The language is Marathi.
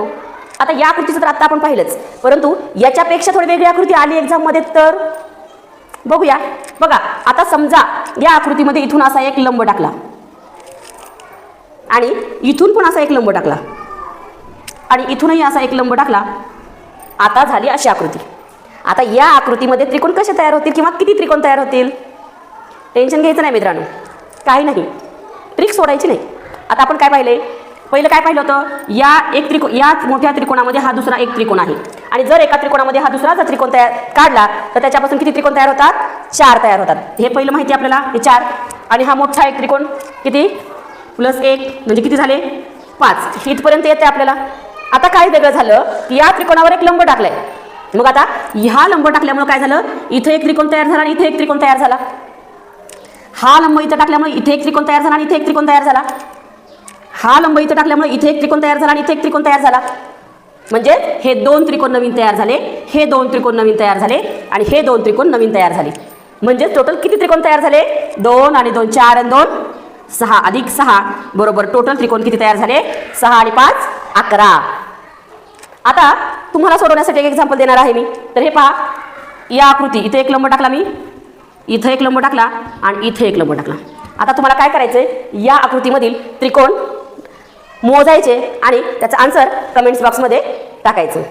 आता या आकृतीचं तर आता आपण पाहिलंच. परंतु याच्यापेक्षा थोडी वेगळी आकृती आली एक्झाममध्ये तर? बघूया. बघा आता समजा या आकृतीमध्ये इथून असा एक लंब टाकला. आणि इथून पण असा एक लंब टाकला. आणि इथूनही असा एक लंब टाकला. आता झाली अशी आकृती. आता या आकृतीमध्ये त्रिकोण कसे तयार होतील किंवा किती त्रिकोण तयार होतील? टेन्शन घ्यायचं नाही मित्रांनो. काही नाही. ट्रिक सोडायची नाही. आता आपण काय पाहिले? पहिलं काय पाहिलं होतं? या एक त्रिको या मोठ्या त्रिकोणामध्ये हा दुसरा एक त्रिकोण आहे. आणि जर एका त्रिकोणामध्ये हा दुसरा जर त्रिकोण तयार काढला तर त्याच्यापासून किती त्रिकोण तयार होतात? चार तयार होतात. हे पहिलं माहिती आपल्याला? हे चार. आणि हा मोठा एक त्रिकोण किती? प्लस एक म्हणजे किती झाले? पाच. इथपर्यंत येते आपल्याला. आता काय वेगळं झालं? की या त्रिकोणावर एक लंब टाकलाय. मग आता ह्या लंब टाकल्यामुळे काय झालं? इथं एक त्रिकोण तयार झाला आणि इथे एक त्रिकोण तयार झाला. हा लंब इथं टाकल्यामुळे इथे एक त्रिकोण तयार झाला आणि इथे एक त्रिकोण तयार झाला. हा लंब इथं टाकल्यामुळे इथे एक त्रिकोण तयार झाला आणि इथे एक त्रिकोण तयार झाला. म्हणजे हे दोन त्रिकोण नवीन तयार झाले हे दोन त्रिकोण नवीन तयार झाले आणि हे दोन त्रिकोण नवीन तयार झाले. म्हणजे टोटल किती त्रिकोण तयार झाले? दोन आणि दोन चार आणि दोन सहा अधिक सहा बरोबर टोटल त्रिकोण किती तयार झाले? सहा आणि पाच अकरा. आता तुम्हाला सोडवण्यासाठी एक एक्झाम्पल देणार आहे मी. तर हे पहा. या आकृती इथे एक लंब टाकला मी. इथं एक लंब टाकला आणि इथे एक लंब टाकला. आता तुम्हाला काय करायचंय? या आकृतीमधील त्रिकोण मोजायचे आणि त्याचा आन्सर कमेंट्स बॉक्समध्ये टाकायचं.